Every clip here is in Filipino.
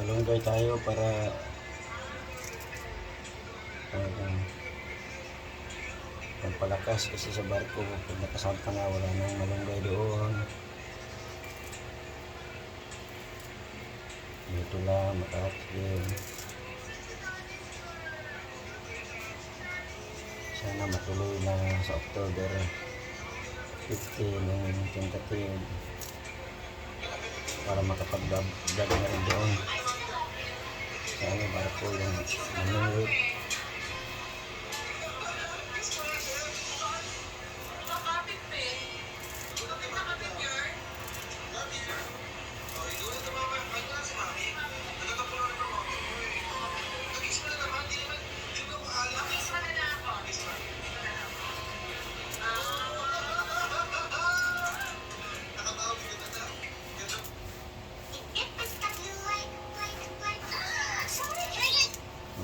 malunggay tayo para um, pampalakas kasi sa barko. Pag nakasampa na wala nang malunggay doon. Dito lang makakaslim sana matuloy na sa October 15 yung tentative para makapag-vlog na rin doon. Sa ano barko yung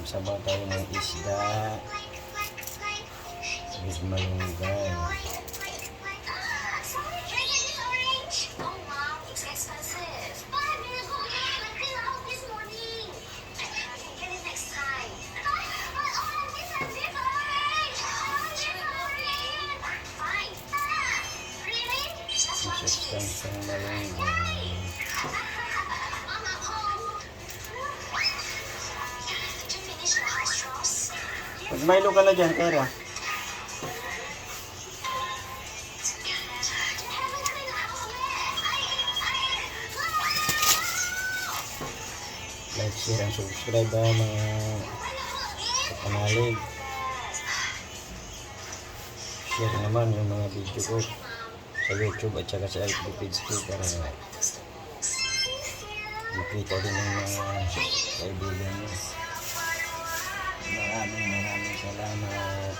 magsabaw tayo ng isda. With malunggay. Yung substansyang malunggay Pag Milo ka na dyan, Kera. Like, share, and subscribe ha, mga kapanalig. Share naman yung mga video ko sa YouTube at saka sa FB page ko para makita din ng mga kaibigan nyo. Salamat.